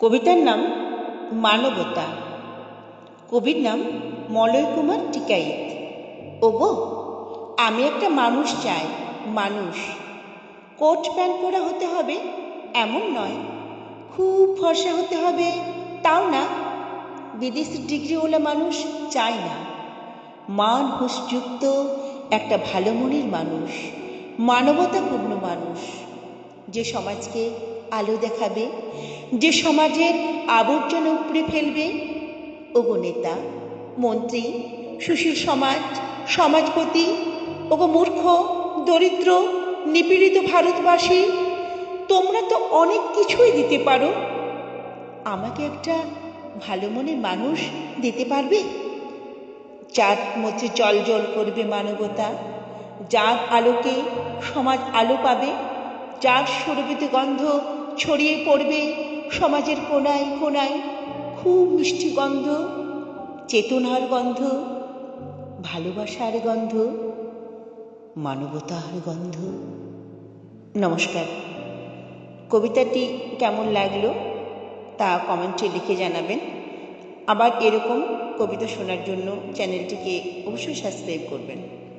কবিতার নাম মানবতা। কবির নাম মলয় কুমার টিকাইত। ওগো, আমি একটা মানুষ চাই, মানুষ। কোট প্যান্ট পরা হতে হবে, এমন নয়। খুব ফর্সা হতে হবে, তাও না। বিদেশি ডিগ্রিওয়ালা মানুষ চাই না। মান হুঁশযুক্ত একটা ভালো মনের মানুষ, মানবতাপূর্ণ মানুষ। যে সমাজকে আলো দেখাবে, যে সমাজের আবর্জনা উপড়ে ফেলবে। ওগো নেতা, মন্ত্রী, সুশীল সমাজ, সমাজপতি, ওগো মূর্খ, দরিদ্র, নিপীড়িত ভারতবাসী, তোমরা তো অনেক কিছুই দিতে পারো। আমাকে একটা ভালো মনের মানুষ দিতে পারবে? যার মধ্যে জল জল করবে মানবতা যার আলোকে সমাজ আলো পাবে। যার সুরভিত গন্ধ ছড়িয়ে পড়বে সমাজের কোনায় কোনায় খুব মিষ্টি গন্ধ, চেতনার গন্ধ, ভালোবাসার গন্ধ, মানবতার গন্ধ। নমস্কার। কবিতাটি কেমন লাগল তা কমেন্টে লিখে জানাবেন। আবার এরকম কবিতা শোনার জন্য চ্যানেলটিকে অবশ্যই সাবস্ক্রাইব করবেন।